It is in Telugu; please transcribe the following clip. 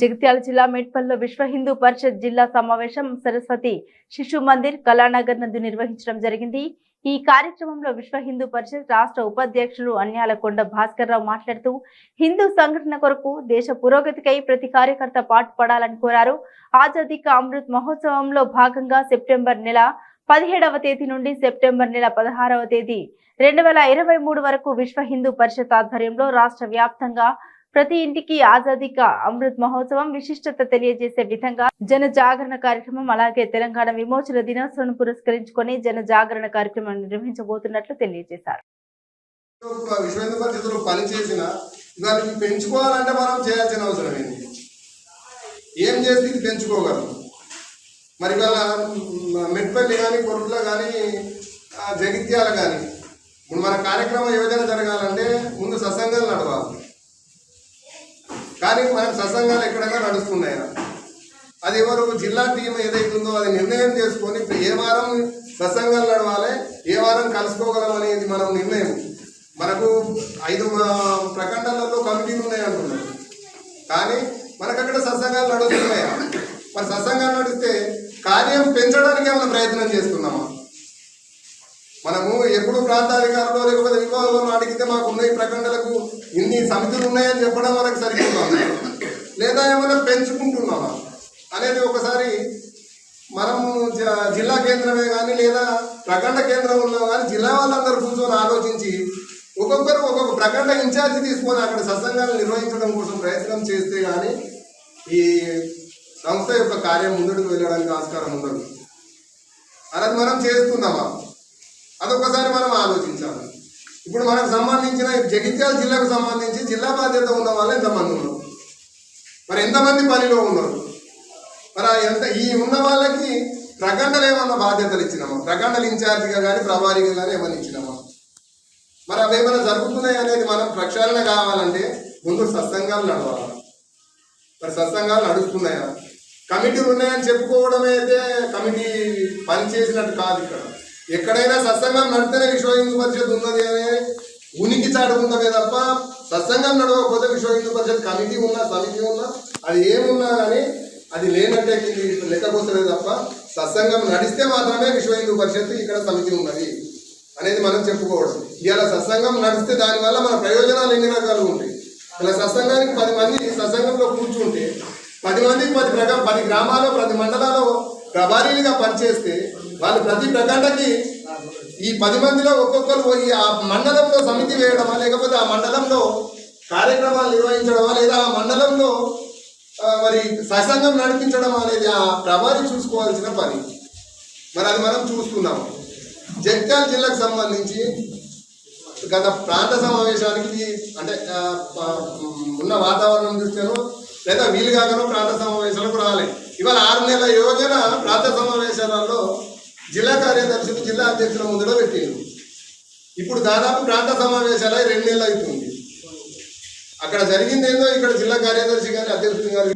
జగిత్యాల జిల్లా మేడ్పల్లిలో విశ్వ హిందూ పరిషత్ జిల్లా సమావేశం సరస్వతి శిశు మందిర్ కళానగర్ నందు నిర్వహించడం జరిగింది. ఈ కార్యక్రమంలో విశ్వ హిందూ పరిషత్ రాష్ట్ర ఉపాధ్యక్షుడు అన్యాలకొండ భాస్కర్ రావు మాట్లాడుతూ హిందూ సంఘటన కొరకు దేశ పురోగతికై ప్రతి కార్యకర్త పాటుపడాలని కోరారు. ఆజాదీ కా అమృత్ మహోత్సవంలో భాగంగా సెప్టెంబర్ నెల పదిహేడవ తేదీ నుండి సెప్టెంబర్ నెల పదహారవ తేదీ రెండు వేల ఇరవై మూడు వరకు విశ్వ హిందూ పరిషత్ ఆధ్వర్యంలో రాష్ట్ర వ్యాప్తంగా ప్రతి ఇంటికి ఆజాదీ కా అమృత్ మహోత్సవం విశిష్టత తెలియజేసే విధంగా జన జాగరణ కార్యక్రమం అలాగే తెలంగాణ విమోచన దినోత్సవం పురస్కరించుకొని జన జాగరణ కార్యక్రమం నిర్వహించబోతున్నట్లు తెలియజేశారు. ఒక విశ్వ పనిచేసిన దాన్ని పెంచుకోవాలంటే మనం చేయాల్సిన అవసరం ఏంటి? ఏం చేస్తే ఇది పెంచుకోగలం? మరి ఇవాళ మెట్పల్లి కానీ కొరుట్ల కానీ జగిత్యాల కానీ ఇప్పుడు మన కార్యక్రమం ఏ విధంగా జరగాలంటే ముందు సత్సంగాలు నడవాలి. కానీ మనకు సత్సంగాలు ఎక్కడైనా నడుస్తున్నాయి అది ఎవరు? జిల్లా టీం ఏదైతుందో అది నిర్ణయం చేసుకొని ఏ వారం సత్సంగాలు నడవాలి ఏ వారం కలుసుకోగలం అనేది మనం నిర్ణయం. మనకు ఐదు ఆ, ప్రఖండాలలో కమిటీలు ఉన్నాయంటున్నారు కానీ మనకు అక్కడ సత్సంగాలు నడుస్తున్నాయా? మరి సత్సంగాలు నడిస్తే కార్యం పెంచడానికి ఏమైనా ప్రయత్నం చేస్తున్నామా? మనము ఎప్పుడు ప్రాంతాధికారులు లేకపోతే ఇంకో అడిగితే మాకు ఉన్నాయి ప్రకటనలకు ఇన్ని సమితులు ఉన్నాయని చెప్పడం వరకు సరిపోతుంది. లేదా ఏమైనా పెంచుకుంటున్నామా? అనేది ఒకసారి మనము జిల్లా కేంద్రమే కానీ లేదా ప్రఖండ కేంద్రం ఉన్నా కానీ జిల్లా వాళ్ళందరూ కూర్చొని ఆలోచించి ఒక్కొక్కరు ఒక్కొక్క ప్రఖండ ఇన్ఛార్జి తీసుకొని అక్కడ సత్సంగాలు నిర్వహించడం కోసం ప్రయత్నం చేస్తే కానీ ఈ సంస్థ యొక్క కార్యం ముందుకు వెళ్ళడానికి ఆస్కారం ఉండదు. అలా మనం చేస్తున్నామా? అదొకసారి మనం ఆలోచించాలి ఇప్పుడు మనకు సంబంధించిన జగిత్యాల జిల్లాకు సంబంధించి జిల్లా బాధ్యత ఉన్న వాళ్ళు ఎంతమంది ఉన్నారు? మరి ఎంతమంది పనిలో ఉన్నారు? మరి ఎంత ఈ ఉన్న వాళ్ళకి ప్రకండలు ఏమన్నా బాధ్యతలు ఇచ్చినామా? ప్రకండలు ఇన్ఛార్జిగా కానీ ప్రభారీగా కానీ ఏమైనా ఇచ్చినామా? మరి అవి ఏమైనా జరుగుతున్నాయి అనేది మనం ప్రక్షాళన కావాలంటే ముందు సత్సంగాలు నడవాలి. మరి సత్సంగాలు నడుస్తున్నాయా? కమిటీలు ఉన్నాయని చెప్పుకోవడమే అయితే కమిటీ పనిచేసినట్టు కాదు ఇక్కడ. ఎక్కడైనా సత్సంగం నడితేనే విశ్వ హిందూ పరిషత్ ఉన్నది అనే ఉనికి చాటుకుంటమే తప్ప సత్సంగం నడవకపోతే విశ్వ హిందూ పరిషత్ కమిటీ ఉన్నా సమితి ఉన్నా అది ఏమున్నా కానీ అది లేనట్టే లెక్కకొస్తలేదు తప్ప సత్సంగం నడిస్తే మాత్రమే విశ్వ హిందూ పరిషత్ ఇక్కడ సమితి ఉన్నది అనేది మనం చెప్పుకోవడం. ఇవాళ సత్సంగం నడిస్తే దానివల్ల మన ప్రయోజనాలు ఎన్ని రకాలు ఉంటాయి? ఇలా సత్సంగానికి పది మంది సత్సంగంలో కూర్చుంటే పది మందికి పది ప్రకా పది గ్రామాల్లో ప్రతి మండలాల్లో ప్రభారీలుగా పనిచేస్తే వాళ్ళు ప్రతి ప్రకండకి ఈ పది మందిలో ఒక్కొక్కరు పోయి ఆ మండలంలో సమితి వేయడమా లేకపోతే ఆ మండలంలో కార్యక్రమాలు నిర్వహించడమా లేదా ఆ మండలంలో మరి సత్సంగం నడిపించడం అనేది ఆ ప్రభావి చూసుకోవాల్సిన పని. మరి అది మనం చూస్తున్నాం జగ్గా జిల్లాకు సంబంధించి గత ప్రాంత సమావేశానికి అంటే ఉన్న వాతావరణం దృష్ట్యాను లేదా వీలు కాకనో ప్రాంత సమావేశాలకు రాలేదు. ఇవాళ ఆరు నెలల యోజన ప్రాంత సమావేశాలలో జిల్లా కార్యదర్శులు జిల్లా అధ్యక్షుల ముందులో పెట్టారు ఇప్పుడు దాదాపు ప్రాంత సమావేశాలు రెండు నెలలు అవుతుంది అక్కడ జరిగింది ఏందో ఇక్కడ జిల్లా కార్యదర్శి గారి అధ్యక్షుడు గారు